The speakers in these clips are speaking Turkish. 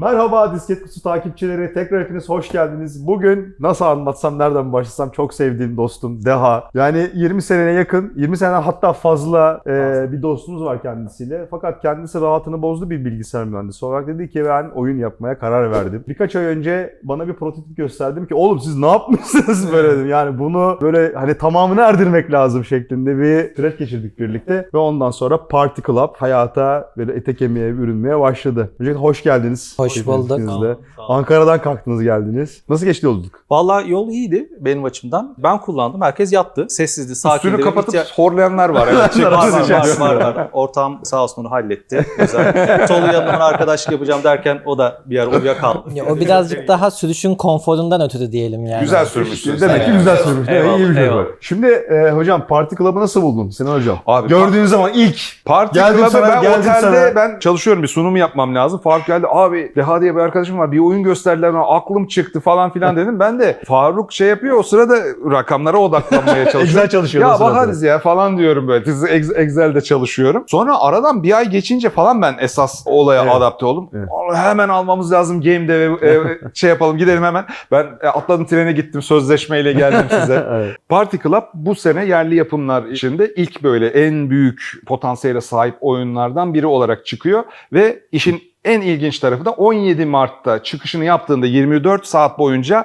Merhaba Disket Kutusu takipçileri. Tekrar hepiniz hoş geldiniz. Bugün nasıl anlatsam, nereden başlasam çok sevdiğim dostum Deha. Yani 20 seneye yakın, 20 seneden hatta fazla e, bir dostumuz var kendisiyle. Fakat kendisi rahatını bozdu bir bilgisayar mühendisi olarak. Dedi ki ben oyun yapmaya karar verdim. Birkaç ay önce bana bir prototip gösterdim ki oğlum siz ne yapmışsınız böyle dedim. Yani bunu böyle hani tamamını erdirmek lazım şeklinde bir süreç geçirdik birlikte. Ve ondan sonra Party Club hayata böyle ete kemiğe bürünmeye başladı. Öncelikle hoş geldiniz. Hoş bulduk. de. Olun. Ankara'dan kalktınız geldiniz. Nasıl geçti yolculuk? Vallahi yol iyiydi benim açımdan. Ben kullandım. Herkes yattı. Sessizdi, sakindi. Üstünü kapatıp İhtiya- horlayanlar var. Evet. var, var, var, var, var. Ortağım sağ olsun onu halletti. Güzel. Tolu yanımdan arkadaşlık yapacağım derken o da bir ara uyuyakaldı. Ya o birazcık daha sürüşün konforundan ötürü diyelim yani. Güzel sürmüşsünüz. Demek ki güzel sürmüş. Eyvallah, iyi bir şey eyvallah. var. Şimdi e, hocam Party Club'ı nasıl buldun Sinan hocam? Abi, Gördüğün zaman ilk Parti Geldim Club'a sana, ben geldim otelde sana. ben çalışıyorum bir sunum yapmam lazım. Faruk geldi abi Reha diye bir arkadaşım var bir oyun gösterdiler ona aklım çıktı falan filan dedim. Ben de Faruk şey yapıyor o sırada rakamlara odaklanmaya çalışıyorum. Excel çalışıyor. ya bakarız ya falan diyorum böyle. Excel'de çalışıyorum. Sonra aradan bir ay geçince falan ben esas olaya Evet. adapte oldum. Evet. Hemen almamız lazım game dev'e e, şey yapalım gidelim hemen. Ben e, atladım trene gittim sözleşmeyle geldim size. evet. Party Club bu sene yerli yapımlar içinde ilk böyle en büyük potansiyele sahip oyunlardan biri olarak çıkıyor ve işin en ilginç tarafı da 17 Mart'ta çıkışını yaptığında 24 saat boyunca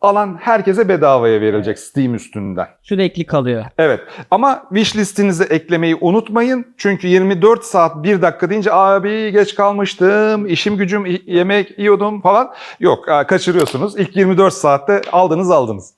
alan herkese bedavaya verilecek Steam üstünden. Sürekli kalıyor. Evet ama wish listinize eklemeyi unutmayın. Çünkü 24 saat 1 dakika deyince abi geç kalmıştım, işim gücüm yemek yiyordum falan. Yok kaçırıyorsunuz. İlk 24 saatte aldınız aldınız.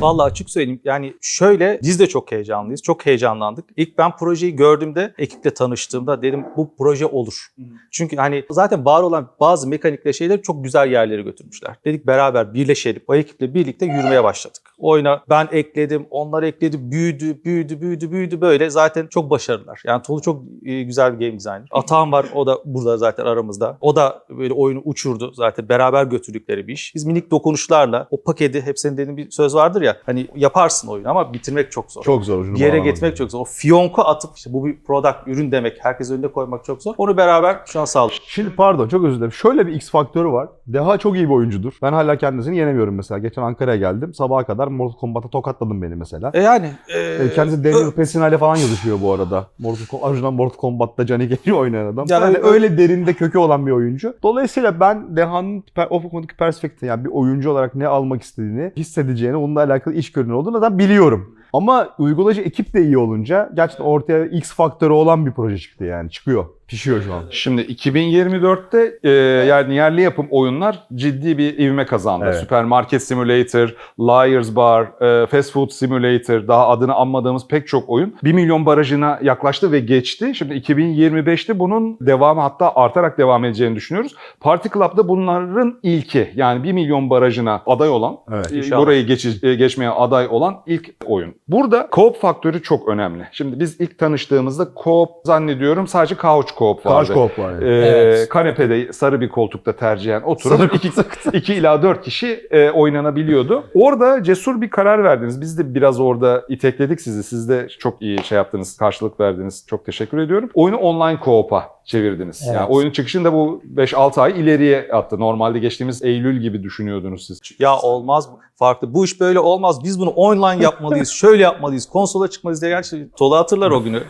Vallahi açık söyleyeyim yani şöyle biz de çok heyecanlıyız. Çok heyecanlandık. İlk ben projeyi gördüğümde ekiple tanıştığımda dedim bu proje olur. Çünkü hani zaten var olan bazı mekanikle şeyleri çok güzel yerlere götürmüşler. Dedik beraber birleşelim. O ekiple birlikte yürümeye başladık. Oyuna ben ekledim, onlar ekledi, büyüdü, büyüdü, büyüdü, büyüdü böyle. Zaten çok başarılılar. Yani Tolu çok e, güzel bir game designer. Atağım var, o da burada zaten aramızda. O da böyle oyunu uçurdu zaten. Beraber götürdükleri bir iş. Biz minik dokunuşlarla o paketi, hep senin dediğin bir söz vardır ya. Hani yaparsın oyunu ama bitirmek çok zor. Çok zor. bir yere getirmek çok zor. O fiyonku atıp işte bu bir product, ürün demek. Herkes önüne koymak çok zor. Onu beraber şu an sağladık. Şimdi pardon çok özür dilerim. Şöyle bir X faktörü var. Deha çok iyi bir oyuncudur. Ben hala kendisini yenemiyorum mesela. Geçen Ankara'ya geldim. Sabaha kadar Mortal Kombat'a tokatladım beni mesela. E yani. e, E, Kendisi Daniel Pesina ile falan yazışıyor bu arada. Mortal Kombat, Mortal Kombat'ta Johnny Cage'i oynayan adam. Yani Yani öyle- derinde kökü olan bir oyuncu. Dolayısıyla ben Deha'nın o konudaki perspektifi yani bir oyuncu olarak ne almak istediğini, hissedeceğini, onunla alakalı iş görünür olduğunu da biliyorum. Ama uygulayıcı ekip de iyi olunca gerçekten ortaya X faktörü olan bir proje çıktı yani. Çıkıyor. Pişiyor şu an. Şimdi 2024'te e, yani yerli yapım oyunlar ciddi bir ivme kazandı. Evet. Supermarket Simulator, Liar's Bar, e, Fast Food Simulator, daha adını anmadığımız pek çok oyun 1 milyon barajına yaklaştı ve geçti. Şimdi 2025'te bunun devamı hatta artarak devam edeceğini düşünüyoruz. Party Club'da bunların ilki yani 1 milyon barajına aday olan, Evet. e, burayı geçi- e, geçmeye aday olan ilk oyun. Burada co-op faktörü çok önemli. Şimdi biz ilk tanıştığımızda co-op zannediyorum sadece couch co-op vardı. Karşı koop var yani. Ee, Evet. Kanepede sarı bir koltukta tercihen Sarı oturup 2 ila 4 kişi e, oynanabiliyordu. Orada cesur bir karar verdiniz. Biz de biraz orada itekledik sizi. Siz de çok iyi şey yaptınız, karşılık verdiniz. Çok teşekkür ediyorum. Oyunu online co-op'a çevirdiniz. Evet. Yani oyunun çıkışını da bu 5-6 ay ileriye attı. Normalde geçtiğimiz Eylül gibi düşünüyordunuz siz. Ya olmaz mı? Farklı. Bu iş böyle olmaz. Biz bunu online yapmalıyız. şöyle yapmalıyız. Konsola çıkmalıyız diye gerçi Tolu hatırlar o günü.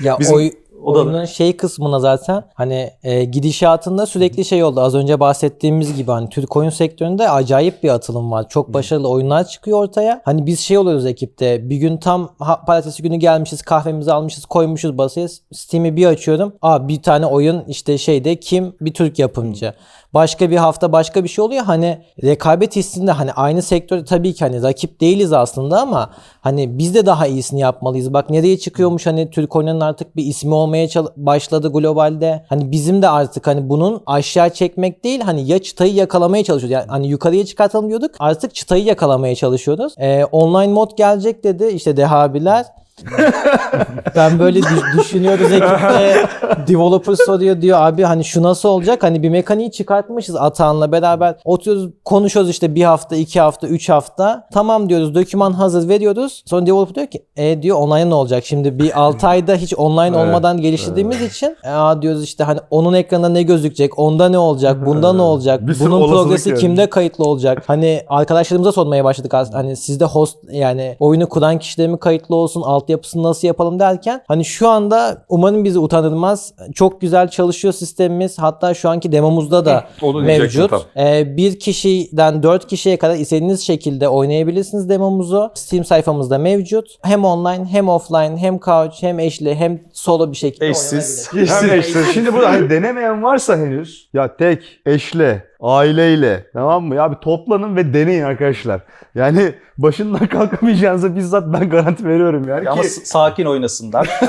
Ya Bizim oy, odada. oyunun şey kısmına zaten hani e, gidişatında sürekli şey oldu. Az önce bahsettiğimiz gibi hani Türk oyun sektöründe acayip bir atılım var. Çok başarılı oyunlar çıkıyor ortaya. Hani biz şey oluyoruz ekipte. Bir gün tam ha, pazartesi günü gelmişiz, kahvemizi almışız, koymuşuz basaya. Steam'i bir açıyorum. Aa bir tane oyun işte şeyde kim? Bir Türk yapımcı. Başka bir hafta başka bir şey oluyor. Hani rekabet hissinde hani aynı sektörde tabii ki hani rakip değiliz aslında ama hani biz de daha iyisini yapmalıyız. Bak nereye çıkıyormuş hani Türk oyunun artık bir ismi olmaya başladı globalde. Hani bizim de artık hani bunun aşağı çekmek değil hani ya çıtayı yakalamaya çalışıyoruz. Yani hani yukarıya çıkartalım diyorduk. Artık çıtayı yakalamaya çalışıyoruz. Ee, online mod gelecek dedi işte Deha abiler. Ben böyle düş- düşünüyoruz ekipte. Developer soruyor diyor abi hani şu nasıl olacak? Hani bir mekaniği çıkartmışız Atahan'la beraber. Oturuyoruz konuşuyoruz işte bir hafta, iki hafta, üç hafta. Tamam diyoruz doküman hazır veriyoruz. Sonra developer diyor ki e diyor online ne olacak? Şimdi bir 6 ayda hiç online Evet, olmadan geliştirdiğimiz için e, aa diyoruz işte hani onun ekranında ne gözükecek? Onda ne olacak? Bunda ne olacak? Bir sürü Bunun olasılık progresi yani. kimde kayıtlı olacak? Hani arkadaşlarımıza sormaya başladık aslında. Hani sizde host yani oyunu kuran kişiler mi kayıtlı olsun? Altyapısını nasıl yapalım derken hani şu anda umarım bizi utandırmaz. Çok güzel çalışıyor sistemimiz. Hatta şu anki demomuzda da Onu mevcut. Ee, bir kişiden dört kişiye kadar istediğiniz şekilde oynayabilirsiniz demomuzu. Steam sayfamızda mevcut. Hem online hem offline hem couch hem eşli hem solo bir şekilde Eşsiz. oynanabilir. Geçsin. Şimdi burada hani denemeyen varsa henüz ya tek, eşle, aileyle tamam mı? Ya bir toplanın ve deneyin arkadaşlar. Yani başından kalkamayacağınıza bizzat ben garanti veriyorum yani Ama ki. sakin oynasınlar.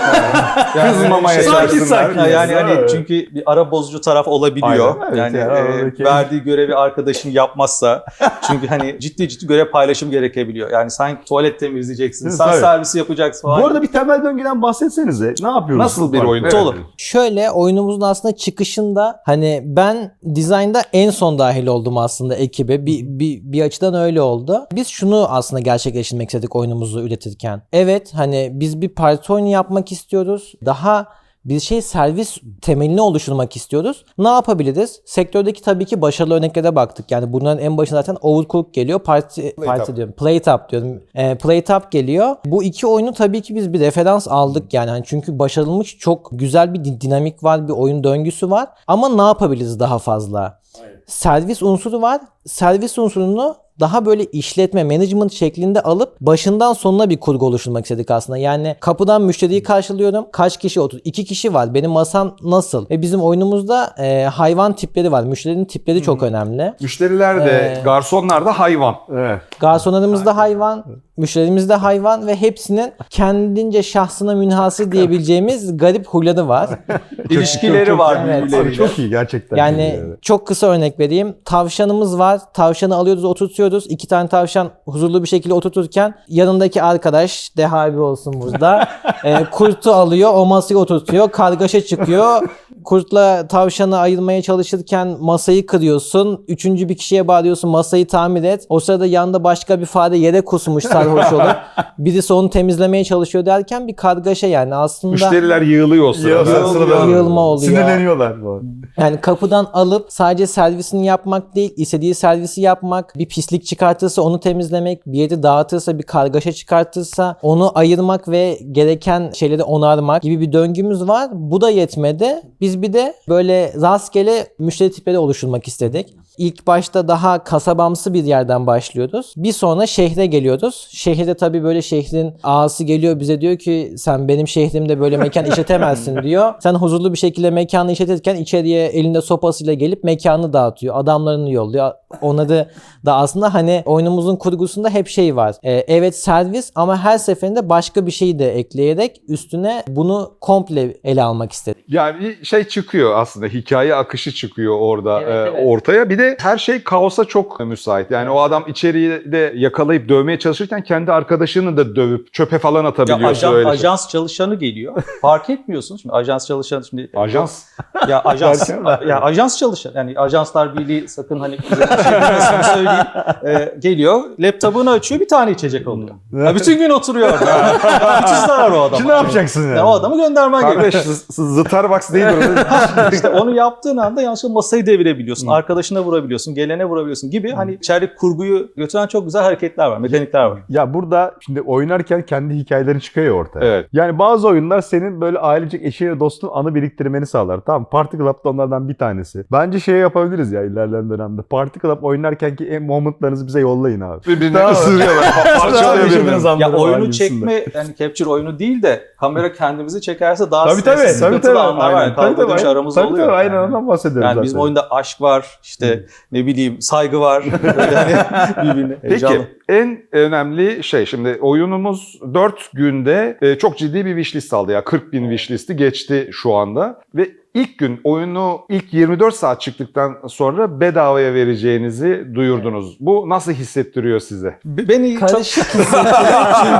Kızmamaya şey- Sakin sakin. Yani hani çünkü bir ara bozucu taraf olabiliyor. Aynen, evet yani yani e, oradaki- verdiği görevi arkadaşın yapmazsa çünkü hani ciddi ciddi görev paylaşım gerekebiliyor. Yani sen tuvalet temizleyeceksin, Evet, sen servisi yapacaksın falan. Bu arada bir temel döngüden bahsetsenize. Ne yapıyoruz? Nasıl bir oyun? Dolu. Şöyle oyunumuzun aslında çıkışında hani ben dizaynda en son dahil oldum aslında ekibe. Bir, bir, bir açıdan öyle oldu. Biz şunu aslında gerçekleştirmek istedik oyunumuzu üretirken. Evet hani biz bir parti oyunu yapmak istiyoruz. Daha bir şey servis temelini oluşturmak istiyoruz. Ne yapabiliriz? Sektördeki tabii ki başarılı örneklere baktık. Yani bunların en başında zaten Overcooked geliyor. Parti, parti diyorum. Playtap diyorum. E, Playtap geliyor. Bu iki oyunu tabii ki biz bir referans aldık yani. Hani çünkü başarılmış çok güzel bir din- dinamik var, bir oyun döngüsü var. Ama ne yapabiliriz daha fazla? Servis unsuru var. Servis unsurunu daha böyle işletme, management şeklinde alıp başından sonuna bir kurgu oluşturmak istedik aslında. Yani kapıdan müşteriyi karşılıyorum. Kaç kişi otur? İki kişi var. Benim masam nasıl? Ve bizim oyunumuzda e, hayvan tipleri var. Müşterinin tipleri çok önemli. Müşteriler de, Ee, garsonlar da hayvan. Evet. Garsonlarımız da hayvan, müşterimiz de hayvan ve hepsinin kendince şahsına münhasır diyebileceğimiz garip huyları var. İlişkileri var birbirleriyle. çok iyi gerçekten. Yani çok kısa örnek vereyim. Tavşanımız var. Tavşanı alıyoruz, oturtuyoruz. İki tane tavşan huzurlu bir şekilde oturturken yanındaki arkadaş Deha abi olsun burada. e, kurtu alıyor, o masaya oturtuyor. Kargaşa çıkıyor. Kurtla tavşanı ayırmaya çalışırken masayı kırıyorsun. Üçüncü bir kişiye bağırıyorsun masayı tamir et. O sırada yanında başka bir fare yere kusmuş sarhoş olup. Birisi onu temizlemeye çalışıyor derken bir kargaşa yani aslında. Müşteriler yığılıyor o sırada. Yığılıyor, sırada. Yığılma oluyor. Sinirleniyorlar bu. Yani kapıdan alıp sadece servisini yapmak değil, istediği servisi yapmak, bir pislik çıkartırsa onu temizlemek, bir yeri dağıtırsa, bir kargaşa çıkartırsa onu ayırmak ve gereken şeyleri onarmak gibi bir döngümüz var. Bu da yetmedi. Biz bir de böyle rastgele müşteri tipleri oluşturmak istedik. İlk başta daha kasabamsı bir yerden başlıyoruz. Bir sonra şehre geliyoruz. Şehirde tabii böyle şehrin ağası geliyor bize diyor ki sen benim şehrimde böyle mekan işletemezsin diyor. Sen huzurlu bir şekilde mekanı işletirken içeriye elinde sopasıyla gelip mekanı dağıtıyor. Adamlarını yolluyor. Onları da aslında hani oyunumuzun kurgusunda hep şey var. Ee, evet servis ama her seferinde başka bir şeyi de ekleyerek üstüne bunu komple ele almak istedik. Yani bir şey çıkıyor aslında hikaye akışı çıkıyor orada Evet, e, evet. ortaya. Bir de her şey kaosa çok müsait. Yani o adam içeriği de yakalayıp dövmeye çalışırken kendi arkadaşını da dövüp çöpe falan Ya atabiliyor. ajan- öyle. ajans çalışanı geliyor. Fark etmiyorsun. Şimdi ajans çalışanı şimdi Ajans. ya ajans ya ajans çalışan yani ajanslar birliği sakın hani şey söyleyeyim. Ee, geliyor laptopunu açıyor bir tane içecek oluyor. Ya bütün gün oturuyor orada. Bütün zarar o adama. Şimdi ne yapacaksın yani? Ya o adamı göndermen gerekiyor. Kardeş Starbucks değil orada. işte onu yaptığın anda yanlışlıkla masayı devirebiliyorsun. Arkadaşına vurabiliyorsun, gelene vurabiliyorsun gibi hani içerideki kurguyu götüren çok güzel hareketler var, mekanikler var. Ya burada şimdi oynarken kendi hikayelerin çıkıyor ya ortaya. Evet. Yani bazı oyunlar senin böyle ailecek eşiyle dostun anı biriktirmeni sağlar. Tamam Party Club da onlardan bir tanesi. Bence şey yapabiliriz ya ilerleyen dönemde. Party Club oynarken ki en momentlarınızı bize yollayın abi. Birbirini Tamam. ısırıyorlar. Parçalıyor birbirini. Ya oyunu çekme, yani capture oyunu değil de kamera kendimizi çekerse daha Tabii tabii. stresli, Tabii tabii. anlar var. Aynen. Yani Tabii dövüş tabii. aramızda Tabii oluyor. tabii. Aynen Yani. ondan bahsediyoruz Yani zaten. bizim oyunda aşk var, işte ne bileyim saygı var. Hani birbirine heyecanlı. Peki en önemli şey şimdi oyunumuz 4 günde e, çok ciddi bir wishlist aldı ya 40 bin wishlisti geçti şu anda ve ilk gün oyunu ilk 24 saat çıktıktan sonra bedavaya vereceğinizi duyurdunuz. Bu nasıl hissettiriyor size? Beni çok, Karışık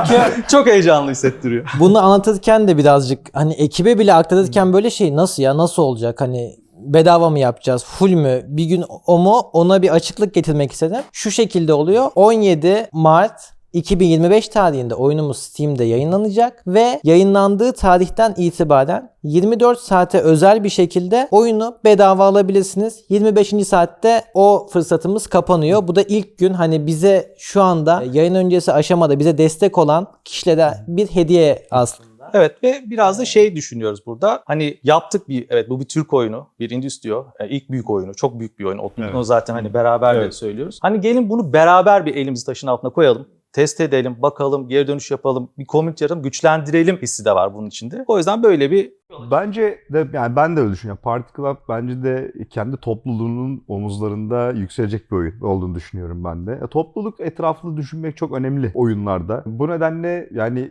çünkü çok heyecanlı hissettiriyor. bunu anlatırken de birazcık hani ekibe bile aktarırken böyle şey nasıl ya nasıl olacak hani bedava mı yapacağız full mü bir gün o mu ona bir açıklık getirmek istedim. Şu şekilde oluyor 17 Mart 2025 tarihinde oyunumuz Steam'de yayınlanacak ve yayınlandığı tarihten itibaren 24 saate özel bir şekilde oyunu bedava alabilirsiniz. 25. saatte o fırsatımız kapanıyor. Bu da ilk gün hani bize şu anda yayın öncesi aşamada bize destek olan kişilere bir hediye aslında. Evet ve biraz da şey düşünüyoruz burada. Hani yaptık bir evet bu bir Türk oyunu, bir Industrio. E, ilk büyük oyunu, çok büyük bir oyun. Onu Evet. zaten hani beraber de Evet. söylüyoruz. Hani gelin bunu beraber bir elimizi taşın altına koyalım. Test edelim, bakalım, geri dönüş yapalım, bir community yaratalım, güçlendirelim hissi de var bunun içinde. O yüzden böyle bir Bence de yani ben de öyle düşünüyorum. Party Club bence de kendi topluluğunun omuzlarında yükselecek bir oyun olduğunu düşünüyorum ben de. Topluluk etrafını düşünmek çok önemli oyunlarda. Bu nedenle yani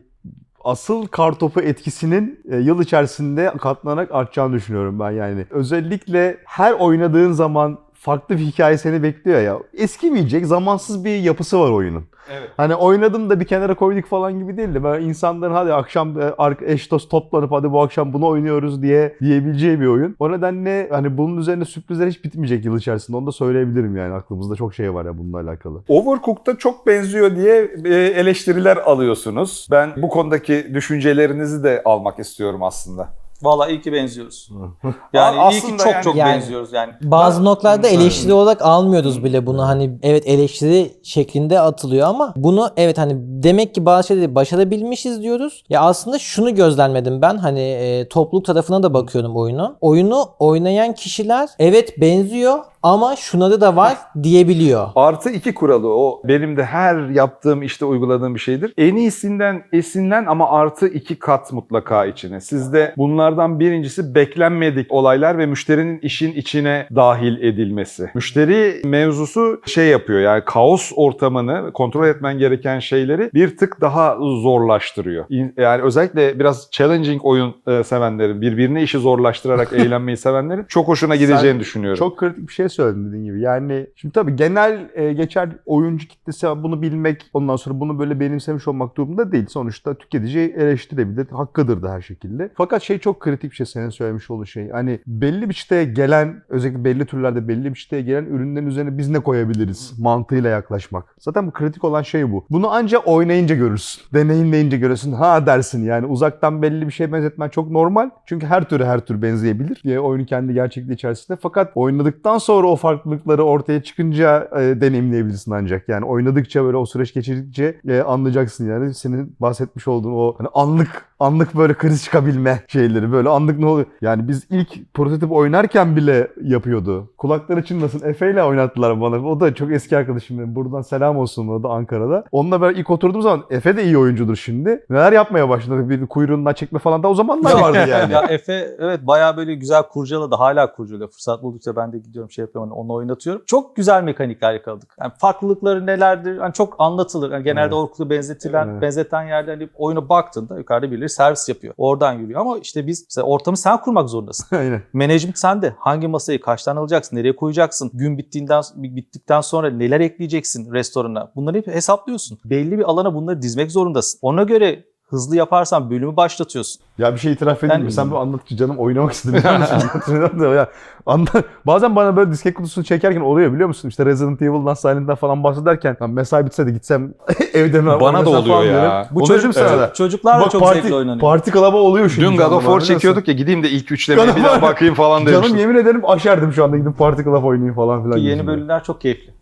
asıl kartopu etkisinin e, yıl içerisinde katlanarak artacağını düşünüyorum ben yani. Özellikle her oynadığın zaman farklı bir hikaye seni bekliyor ya. Eskimeyecek, zamansız bir yapısı var oyunun. Evet. Hani oynadım da bir kenara koyduk falan gibi değil de böyle insanların hadi akşam e, eş dost toplanıp hadi bu akşam bunu oynuyoruz diye diyebileceği bir oyun. O nedenle hani bunun üzerine sürprizler hiç bitmeyecek yıl içerisinde. Onu da söyleyebilirim yani aklımızda çok şey var ya bununla alakalı. Overcooked'a çok benziyor diye e, eleştiriler alıyorsunuz. Ben bu konudaki düşüncelerinizi de almak istiyorum aslında. Vallahi iyi ki benziyoruz. Yani Aa, iyi ki aslında çok yani- çok Yani- benziyoruz yani. Bazı noktalarda eleştiri olarak almıyoruz bile bunu. Hani evet eleştiri şeklinde atılıyor ama bunu evet hani demek ki bazı şeyleri başarabilmişiz diyoruz. Ya aslında şunu gözlemledim ben hani e, topluluk tarafına da bakıyorum oyunu. Oyunu oynayan kişiler evet benziyor ama şunları da var diyebiliyor. Artı iki kuralı o benim de her yaptığım işte uyguladığım bir şeydir. En iyisinden esinlen ama artı iki kat mutlaka içine. Sizde bunlardan birincisi beklenmedik olaylar ve müşterinin işin içine dahil edilmesi. Müşteri mevzusu şey yapıyor yani kaos ortamını kontrol etmen gereken şeyleri bir tık daha zorlaştırıyor. Yani özellikle biraz challenging oyun e, sevenlerin, birbirine işi zorlaştırarak eğlenmeyi sevenlerin çok hoşuna gideceğini düşünüyorum. Çok kritik bir şey söyledin dediğin gibi. Yani şimdi tabii genel e, geçer oyuncu kitlesi bunu bilmek ondan sonra bunu böyle benimsemiş olmak durumunda değil. Sonuçta tüketici eleştirebilir. Hakkıdır da her şekilde. Fakat şey çok kritik bir şey senin söylemiş olduğun şey. Hani belli bir çıtaya gelen özellikle belli türlerde belli bir çıtaya gelen ürünlerin üzerine biz ne koyabiliriz mantığıyla yaklaşmak. Zaten bu kritik olan şey bu. Bunu ancak oynayınca görürsün. Deneyimleyince görürsün. Ha dersin yani uzaktan belli bir şeye benzetmen çok normal. Çünkü her türü her tür benzeyebilir. diye oyunu kendi gerçekliği içerisinde. Fakat oynadıktan sonra o farklılıkları ortaya çıkınca e, deneyimleyebilirsin ancak. Yani oynadıkça böyle o süreç geçirdikçe e, anlayacaksın yani. Senin bahsetmiş olduğun o hani anlık anlık böyle kriz çıkabilme şeyleri böyle anlık ne oluyor? Yani biz ilk prototip oynarken bile yapıyordu. Kulakları çınlasın. Efe ile oynattılar bana. O da çok eski arkadaşım benim. Buradan selam olsun o da Ankara'da. Onunla ben ilk oturduğum zaman Efe de iyi oyuncudur şimdi. Neler yapmaya başladık. Bir kuyruğundan çekme falan da o zamanlar vardı yani. ya Efe evet bayağı böyle güzel kurcaladı. Hala kurcalıyor. Fırsat buldukça ben de gidiyorum şey yapıyorum onu oynatıyorum. Çok güzel mekanikler yakaladık. Yani farklılıkları nelerdir? Yani çok anlatılır. Yani genelde Evet. Orkut'u benzetilen, Evet. benzeten yerden hani oyuna baktığında yukarıda birileri servis yapıyor. Oradan yürüyor ama işte biz mesela ortamı sen kurmak zorundasın. Aynen. Management sende. Hangi masayı kaçtan alacaksın? Nereye koyacaksın? Gün bittiğinden bittikten sonra neler ekleyeceksin restorana? Bunları hep hesaplıyorsun. Belli bir alana bunları dizmek zorundasın. Ona göre hızlı yaparsan bölümü başlatıyorsun. Ya bir şey itiraf edeyim mi? Sen bu anlattıkça canım oynamak istedim ya, anla- Bazen bana böyle disket kutusunu çekerken oluyor biliyor musun? İşte Resident Evil'dan, Silent'dan falan bahsederken "Lan mesai bitse de gitsem evde mi Bana da oluyor falan ya. Bu Oluyor çocuk, değil mi sana da? çocuklar da Bak çok parti, zevkli oynanıyor. Parti club'a oluyor şimdi. Dün God of War çekiyorduk ya gideyim de ilk üçlemeye bir daha bakayım falan Canım demiştim. yemin ederim aşerdim şu anda gidip Parti Club oynayayım falan filan. Ki yeni bölümler çok keyifli.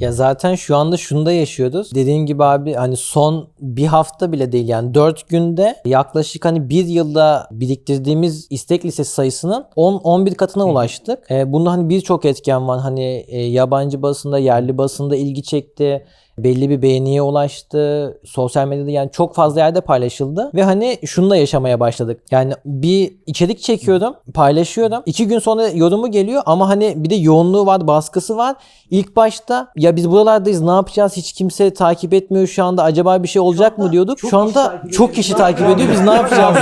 Ya zaten şu anda şunu da yaşıyoruz. Dediğin gibi abi hani son bir hafta bile değil yani 4 günde yaklaşık hani bir yılda biriktirdiğimiz istek listesi sayısının 10-11 katına ulaştık. E, bunda hani birçok etken var. Hani e, yabancı basında, yerli basında ilgi çekti. Belli bir beğeniye ulaştı. Sosyal medyada yani çok fazla yerde paylaşıldı ve hani şununla yaşamaya başladık. Yani bir içerik çekiyorum, paylaşıyorum. iki gün sonra yorumu geliyor ama hani bir de yoğunluğu var, baskısı var. İlk başta ya biz buralardayız ne yapacağız hiç kimse takip etmiyor şu anda acaba bir şey olacak mı diyorduk. Şu anda çok kişi takip ediyor biz ne yapacağız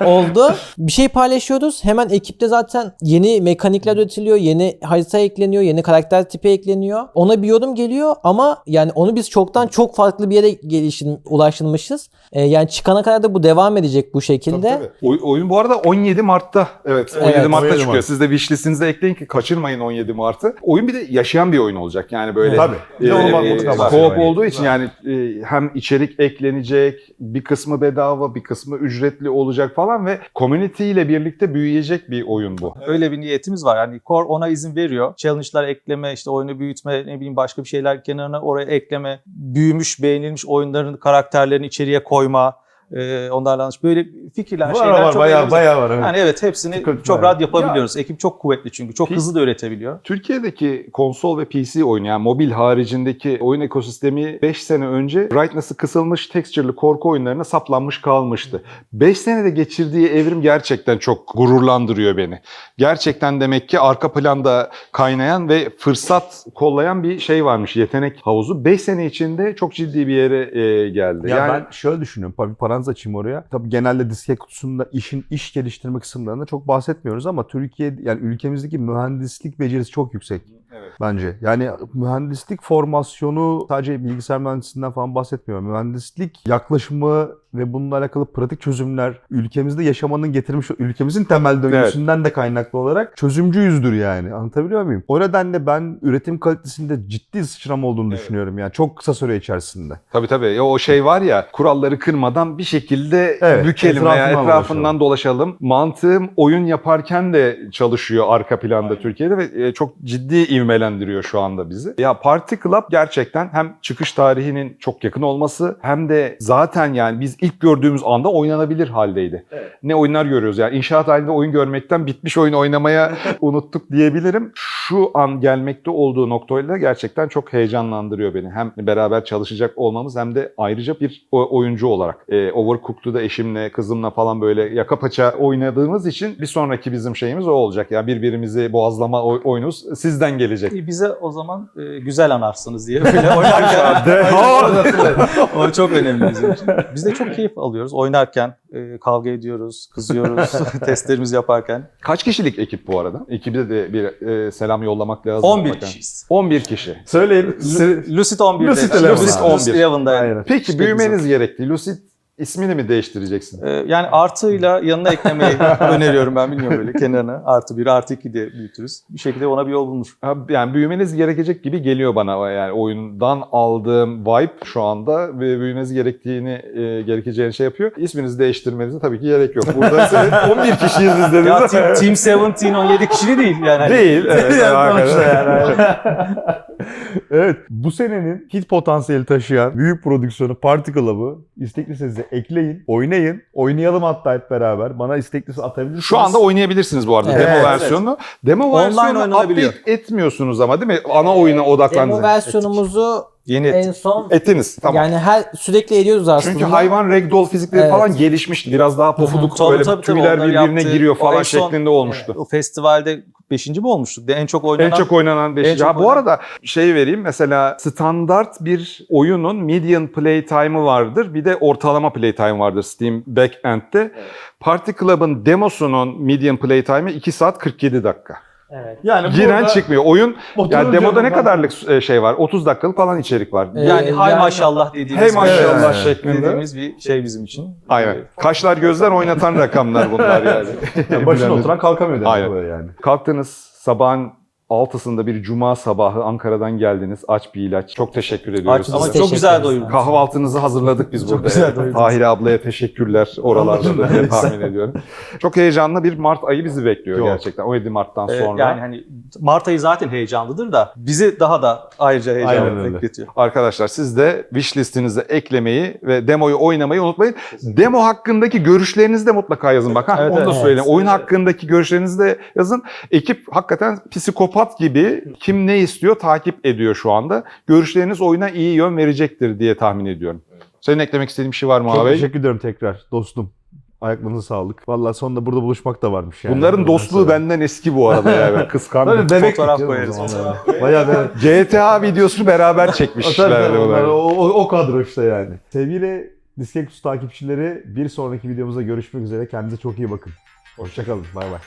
oldu. Bir şey paylaşıyoruz hemen ekipte zaten yeni mekanikler üretiliyor, yeni harita ekleniyor, yeni karakter tipi ekleniyor. Ona bir yorum geliyor ama yani onu biz çoktan çok farklı bir yere gelişim, ulaşılmışız. Ee, yani çıkana kadar da bu devam edecek bu şekilde. Oy- oyun bu arada 17 Mart'ta. Evet 17 Evet, Mart'ta 17 çıkıyor. Mart. Siz de wishlistinize ekleyin ki kaçırmayın 17 Mart'ı. Oyun bir de yaşayan bir oyun olacak. Yani böyle Tabii. E, e, co-op olduğu için yani e, hem içerik eklenecek, bir kısmı bedava, bir kısmı ücretli olacak falan ve community ile birlikte büyüyecek bir oyun bu. Öyle bir niyetimiz var. Yani Core ona izin veriyor. Challenge'lar ekleme, işte oyunu büyütme, ne bileyim başka bir şeyler kenarına oraya ekleme, büyümüş, beğenilmiş oyunların karakterlerini içeriye koyma, e, onlarla böyle fikirler, Var şeyler var çok bayağı elimizde. bayağı var. Evet. Yani evet hepsini Sıkıntı çok var. rahat yapabiliyoruz. Ekip çok kuvvetli çünkü. Çok Pi- hızlı da üretebiliyor. Türkiye'deki konsol ve PC oyunu yani mobil haricindeki oyun ekosistemi 5 sene önce brightness'ı kısılmış texture'lı korku oyunlarına saplanmış kalmıştı. 5 senede geçirdiği evrim gerçekten çok gururlandırıyor beni. Gerçekten demek ki arka planda kaynayan ve fırsat kollayan bir şey varmış yetenek havuzu. 5 sene içinde çok ciddi bir yere e, geldi. Ya yani ben şöyle düşünüyorum. Bir parantez açayım oraya. Tabii genelde disket kutusunda işin iş geliştirme kısımlarında çok bahsetmiyoruz ama Türkiye yani ülkemizdeki mühendislik becerisi çok yüksek. Evet. Bence. Yani mühendislik formasyonu sadece bilgisayar mühendisliğinden falan bahsetmiyorum. Mühendislik yaklaşımı ve bununla alakalı pratik çözümler ülkemizde yaşamanın getirmiş ülkemizin temel döngüsünden de kaynaklı olarak çözümcüyüzdür yani. Anlatabiliyor muyum? O nedenle ben üretim kalitesinde ciddi sıçrama olduğunu Evet. düşünüyorum yani. Çok kısa süre içerisinde. Tabii tabii. Ya o şey var ya kuralları kırmadan bir şekilde Evet, bükelim veya etrafından etrafından dolaşalım. Mantığım oyun yaparken de çalışıyor arka planda Türkiye'de ve e, çok ciddi ivmelendiriyor şu anda bizi. Ya Party Club gerçekten hem çıkış tarihinin çok yakın olması hem de zaten yani biz ilk gördüğümüz anda oynanabilir haldeydi. Ne oyunlar görüyoruz yani inşaat halinde oyun görmekten bitmiş oyun oynamaya unuttuk diyebilirim. Şu an gelmekte olduğu noktayla gerçekten çok heyecanlandırıyor beni. Hem beraber çalışacak olmamız hem de ayrıca bir oyuncu olarak. E, Overcooked'u da eşimle, kızımla falan böyle yaka paça oynadığımız için bir sonraki bizim şeyimiz o olacak. Yani birbirimizi boğazlama oy- oyunuz sizden gelecek. Bize o zaman e, güzel anarsınız diye böyle oynarken. o çok önemli bizim için. Biz de çok keyif alıyoruz. Oynarken e, kavga ediyoruz, kızıyoruz testlerimizi yaparken. Kaç kişilik ekip bu arada? Ekibe de bir e, selam yollamak lazım. 11 Bakın. kişiyiz. 11 kişi. Söyleyin. Lucid 11'de. Lucid Eleven. Lucid Lucid 11. 11'da. Aynen. Peki büyümeniz gerekti. Lucid ismini mi değiştireceksin? Ee, Yani artıyla yanına eklemeyi öneriyorum ben bilmiyorum böyle kenarına. Artı 1, artı 2 diye büyütürüz. Bir şekilde ona bir yol bulunur. Yani büyümeniz gerekecek gibi geliyor bana yani oyundan aldığım vibe şu anda ve büyümeniz gerektiğini e, gerekeceğini şey yapıyor. İsminizi değiştirmenize tabii ki gerek yok. Burada senin 11 kişiyiz biz dediniz. Ya Team, Team 17 17 kişili değil yani. Değil. Evet, Yani yani. evet. Bu senenin hit potansiyeli taşıyan büyük prodüksiyonu Party Club'ı istekliseniz de ekleyin, oynayın. Oynayalım hatta hep beraber. Bana isteklisi atabilirsiniz. Şu anda oynayabilirsiniz bu arada Evet, demo evet. versiyonunu. Demo Online versiyonunu oynanabiliyor. update etmiyorsunuz ama değil mi? Ana oyuna odaklandınız. Demo versiyonumuzu Yeni en ettik. son Ettiniz. Tamam. yani her sürekli ediyoruz aslında. Çünkü hayvan ragdoll fizikleri Evet. falan gelişmişti. Biraz daha pofuduk Tabii, böyle tabii, tabii. tüyler birbirine yaptı. giriyor falan en son- şeklinde olmuştu. O festivalde 5. mi olmuştuk? De en çok oynanan. En çok oynanan 5. En çok Ha bu arada şey vereyim mesela standart bir oyunun median play time'ı vardır. Bir de ortalama play time vardır Steam backend'te. Party Club'ın demosunun median play time'ı 2 saat 47 dakika. Evet. yani Giren çıkmıyor. Oyun yani demoda ne kadarlık e, şey var? 30 dakikalık falan içerik var. Ee, yani hay yani- maşallah dediğimiz. Hey maşallah Evet. şeklinde. Dediğimiz bir şey bizim için. Aynen. Kaşlar gözler oynatan rakamlar bunlar yani. Yani başına oturan kalkamıyor demek Aynen. yani. Kalktınız sabahın altısında bir cuma sabahı Ankara'dan geldiniz. Aç bir ilaç. Çok teşekkür ediyoruz ama size. çok güzel doyurdunuz. Kahvaltınızı hazırladık biz burada. güzel Evet. doydunuz. Tahir ablaya teşekkürler oralarda da diye tahmin ediyorum. Çok heyecanlı bir Mart ayı bizi bekliyor Çok. gerçekten. 17 Mart'tan Ee, sonra. Yani hani Mart ayı zaten heyecanlıdır da bizi daha da ayrıca heyecanlı bekletiyor. Arkadaşlar siz de wish listinize eklemeyi ve demoyu oynamayı unutmayın. Demo hakkındaki görüşlerinizi de mutlaka yazın. Bak ha, Evet, onu da evet. söyleyeyim. Oyun Evet. hakkındaki görüşlerinizi de yazın. Ekip hakikaten psikopat psikopat gibi kim ne istiyor takip ediyor şu anda. Görüşleriniz oyuna iyi yön verecektir diye tahmin ediyorum. Senin eklemek istediğin bir şey var mı Çok abi? teşekkür ediyorum tekrar dostum. Ayaklarınıza sağlık. Vallahi sonunda burada buluşmak da varmış yani. Bunların dostluğu benden eski bu arada ya. Ben kıskandım. Tabii bebek Fotoğraf koyarız. yani. Bayağı bebek. GTA videosunu beraber çekmişler. Tabii, onlar. onlar, o, o, o kadro işte yani. Sevgili Diskektus takipçileri bir sonraki videomuzda görüşmek üzere. Kendinize çok iyi bakın. Hoşçakalın. Bay bay.